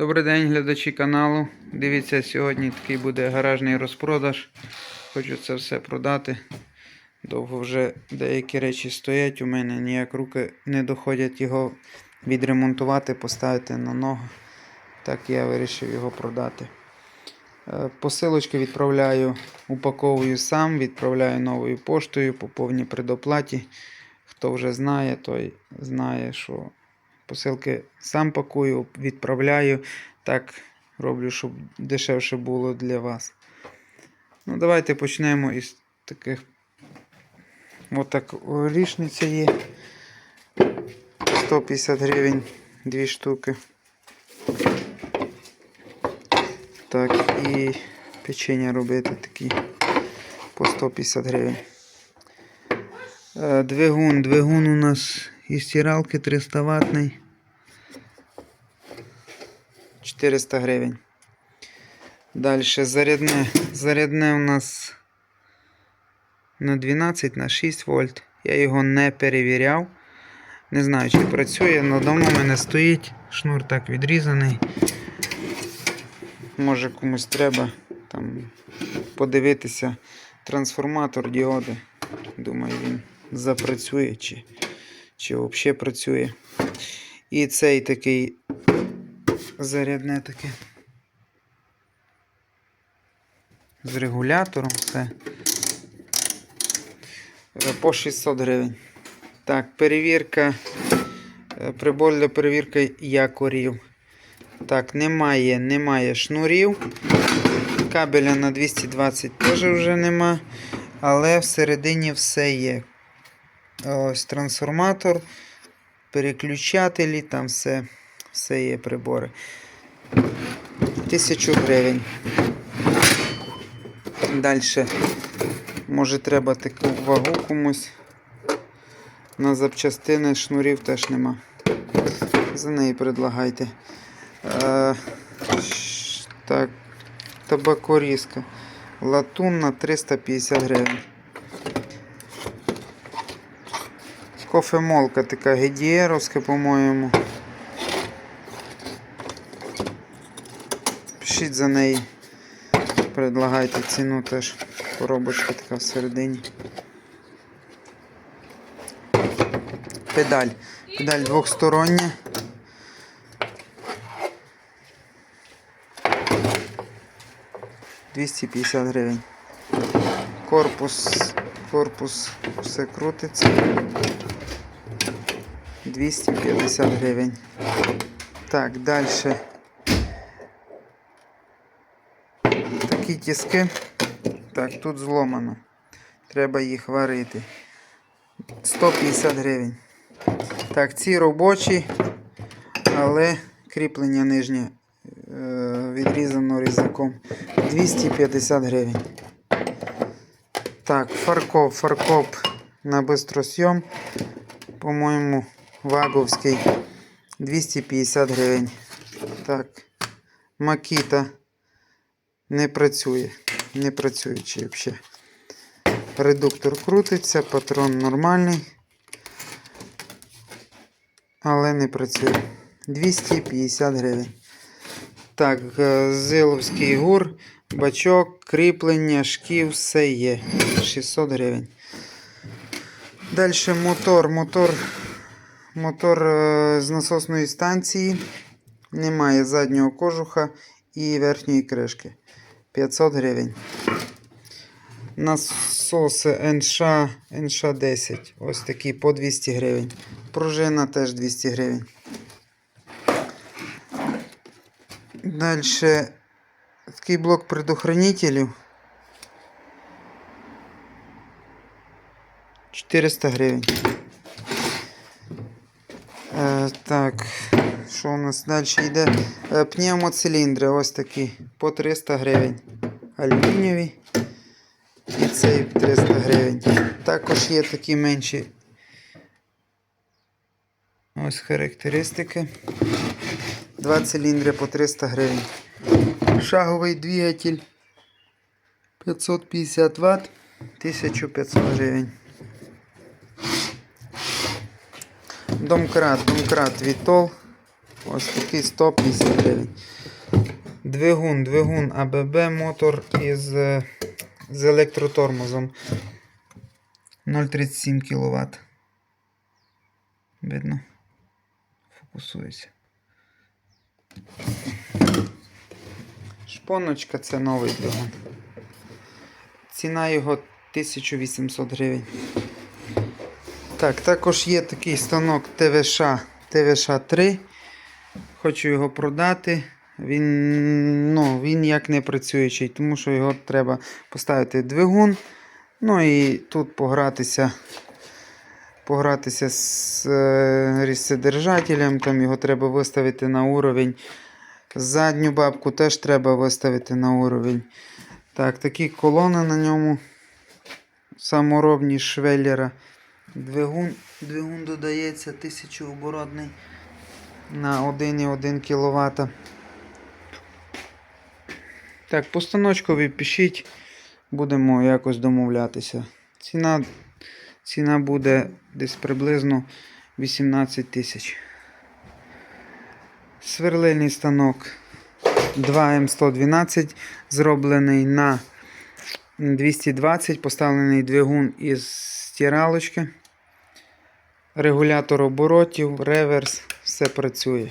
Добрий день, глядачі каналу. Дивіться, сьогодні такий буде гаражний розпродаж. Хочу це все продати. Довго вже деякі речі стоять у мене, ніяк руки не доходять його відремонтувати, поставити на ногу. Так я вирішив його продати. Е, Посилочки відправляю, упаковую сам, відправляю новою поштою по повній предоплаті. Хто вже знає, той знає, що посилки сам пакую, відправляю. Так роблю, щоб дешевше було для вас. Ну, давайте почнемо із таких. Отак рішниця є. 150 гривень, дві штуки. Так, і печення робити такі по 150 гривень. Е, Двигун. Двигун у нас із стиралки 300 ватний. 400 гривень. Далі зарядне. Зарядне у нас на 12 на 6 вольт. Я його не перевіряв. Не знаю, чи працює, але давно в мене стоїть. Шнур так відрізаний. Може комусь треба там подивитися трансформатор діоди. Думаю, він запрацює чи, чи взагалі працює. І цей такий зарядне таке. З регулятором все. Е, По 600 гривень. Так, перевірка. е, Прибор для перевірки якорів. Так, немає, немає шнурів. Кабеля на 220 теж вже нема. Але всередині все є. Ось трансформатор, переключателі, там все, все є прибори. 1000 гривень. Далі. Може треба таку вагу комусь. На запчастини шнурів теж нема. За неї предлагайте. Е, так, табакорізка. Латунна 350 гривень. Кофемолка така гедієровська, по-моєму. Пишіть за неї. Предлагайте ціну теж. Коробочка така всередині. Педаль. Педаль двохстороння. Двісті п'ятдесят гривень. Корпус. Корпус все крутиться. 250 гривень. Так, далі. Такі тіски. Так, тут зломано. Треба їх варити. 150 гривень. Так, ці робочі, але кріплення нижнє е, відрізано різаком. 250 гривень. Так, фаркоп, фаркоп на бистросйом. По-моєму, ваговський 250 гривень. Так, Макіта не працює. Не працюючий взагалі. Редуктор крутиться, патрон нормальний. Але не працює. 250 гривень. Так, е, Зиловський гур, бачок, кріплення, шків, все є. 600 гривень. Далі мотор. Мотор, мотор е, з насосної станції. Немає заднього кожуха і верхньої кришки. 500 гривень. Насоси НШ, НШ 10. Ось такі по 200 гривень. Пружина теж 200 гривень. Далі такий блок предохранителів. 400 гривень. Е, так, що у нас далі йде? Е, пневмоциліндри ось такі по 300 гривень. Алюмінієві. І цей 300 гривень. Також є такі менші. Ось характеристики. Два циліндри по 300 гривень. Шаговий двигатель 550 Вт, 1500 гривень. Домкрат, домкрат Вітол Ось такий 150 гривень. Двигун, двигун АББ мотор із, е, з електротормозом. 0,37 кВт. Видно? Фокусується. Шпоночка це новий двигун. Ціна його 1800 гривень. Так, також є такий станок ТВШ ТВШ 3. Хочу його продати. Він, ну, він як не працюючий, тому що його треба поставити двигун. Ну і тут погратися, погратися з е, різцедержателем, там його треба виставити на уровень. Задню бабку теж треба виставити на уровень. Так, такі колони на ньому. Саморобні швеллера. Двигун, двигун додається 1000 оборотний на 1,1 кВт. Так, постановочкові пишіть, будемо якось домовлятися. Ціна, ціна буде десь приблизно 18 тисяч. Сверлильний станок 2М112, зроблений на 220, поставлений двигун із стиралочки. Регулятор оборотів, реверс, все працює.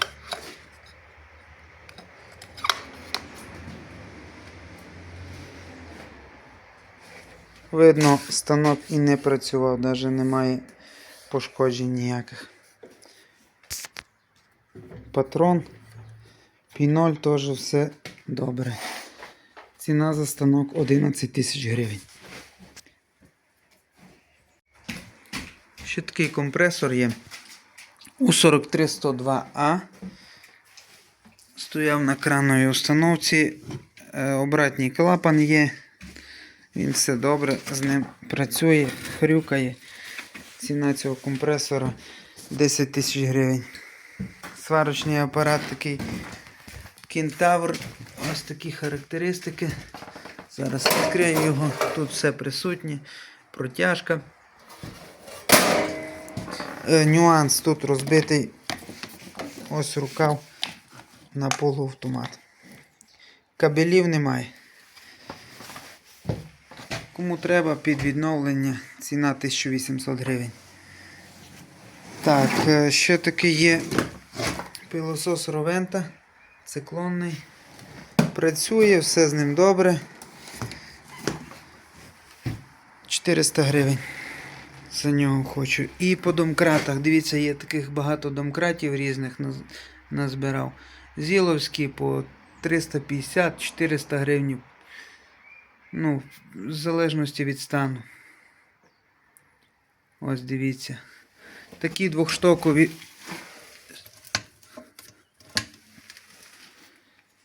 Видно, станок і не працював, навіть немає пошкоджень ніяких. Патрон, піноль теж все добре. Ціна за станок 11 тисяч гривень. Ще такий компресор є. У 43102А. Стояв на крановій установці. Е, Обратній клапан є. Він все добре з ним працює, хрюкає. Ціна цього компресора 10 тисяч гривень. Сварочний апарат такий кентавр. Ось такі характеристики. Зараз відкрию його. Тут все присутнє. Протяжка. Е, нюанс тут розбитий ось рукав на полуавтомат. Кабелів немає. Кому треба під відновлення, ціна 1800 гривень. Так, е, ще такий є пилосос Ровента. Циклонний. Працює, все з ним добре. 400 гривень. За нього хочу. І по домкратах. Дивіться, є таких багато домкратів різних назбирав. Зіловські по 350-400 гривень. Ну, в залежності від стану. Ось дивіться. Такі двохштокові.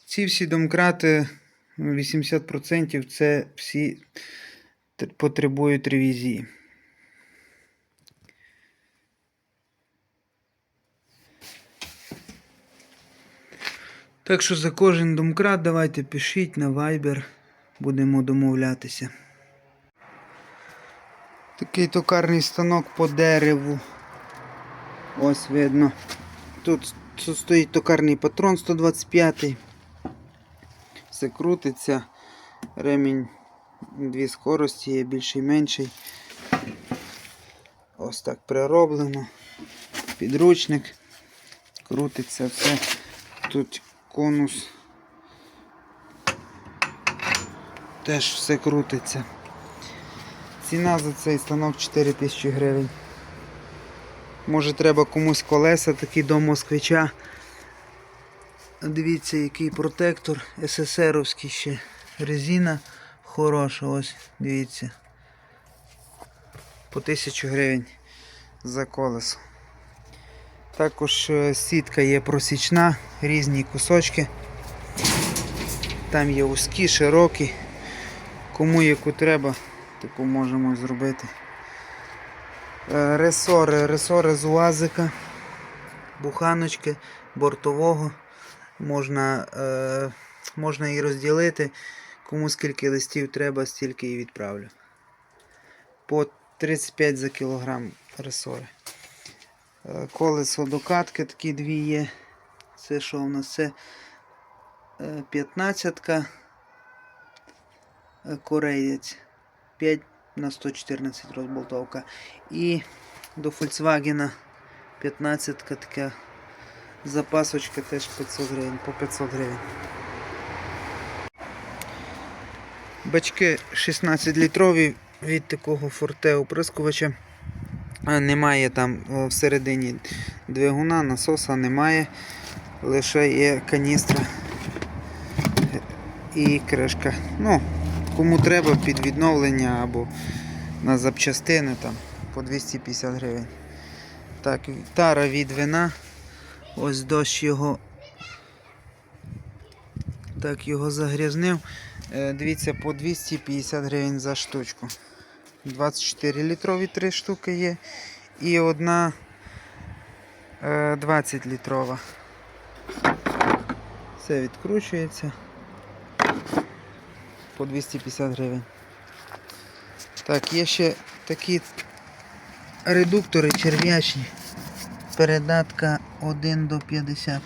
Ці всі домкрати, ну, 80% це всі потребують ревізії. Так що за кожен домкрат давайте пишіть на Viber, будемо домовлятися. Такий токарний станок по дереву. Ось видно. Тут, стоїть токарний патрон 125. Все крутиться. Ремінь дві скорості є більший менший. Ось так прироблено. Підручник. Крутиться все. Тут конус. Теж все крутиться. Ціна за цей станок 4000 гривень. Може треба комусь колеса такі до москвича. Дивіться, який протектор СССРовський ще. Резина хороша, ось, дивіться. По 1000 гривень за колесо. Також е, сітка є просічна, різні кусочки. Там є вузькі, широкі. Кому яку треба, таку можемо зробити. Е, Ресори, ресори з УАЗика, буханочки, бортового. Можна, е, можна і розділити. Кому скільки листів треба, стільки і відправлю. По 35 за кілограм ресори. Е, Колесо докатки такі дві є. Це що у нас? Це 15 кореєць 5 на 114 розболтовка. І до Volkswagen 15 така запасочка теж 500 гривень, по 500 гривень. Бачки 16 літрові від такого форте оприскувача. Немає там всередині двигуна, насоса немає. Лише є каністра і кришка. Ну, кому треба під відновлення або на запчастини там по 250 гривень. Так, тара від вина. Ось дощ його. Так, його загрязнив. Е, Дивіться, по 250 гривень за штучку. 24 літрові 3 штуки є. І одна е, 20 літрова. Все відкручується. По 250 гривень. Так, є ще такі редуктори черв'ячні. Передатка 1 до 50,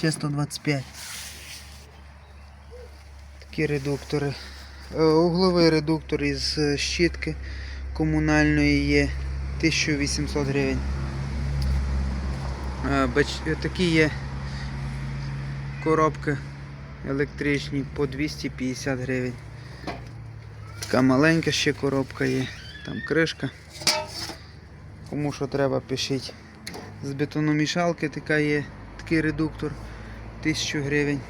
чи 125. Такі редуктори. Е, Угловий редуктор із е, щітки комунальної є 1800 гривень. Е, Такі є коробки електричні по 250 гривень. Така маленька ще коробка є, там кришка. Кому що треба, пишіть. З бетономішалки така є, такий редуктор 1000 гривень.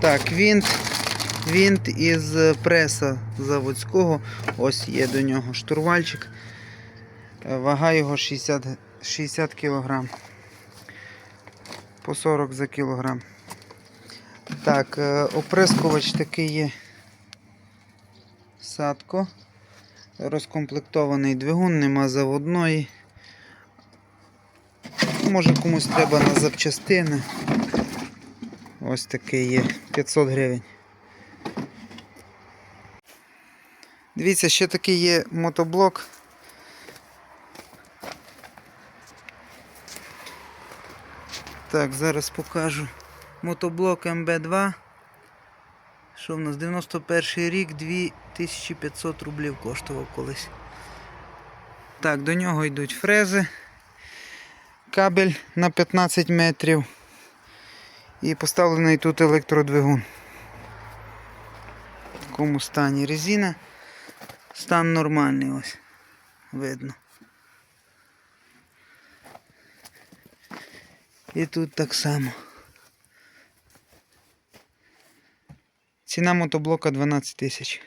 Так, вінт, вінт із преса заводського. Ось є до нього штурвальчик. Е, Вага його 60, 60 кг. По 40 за кілограм. Так, е, оприскувач такий є. Садко. Розкомплектований двигун, нема заводної. Може комусь треба на запчастини. Ось такий є 500 гривень. Дивіться, ще такий є мотоблок. Так, зараз покажу. Мотоблок МБ2. Що в нас? 91 рік 2500 рублів коштував колись. Так, до нього йдуть фрези. Кабель на 15 метрів. І поставлений тут електродвигун. В такому стані резина. Стан нормальний ось. Видно. І тут так само. Ціна мотоблока 12 тисяч.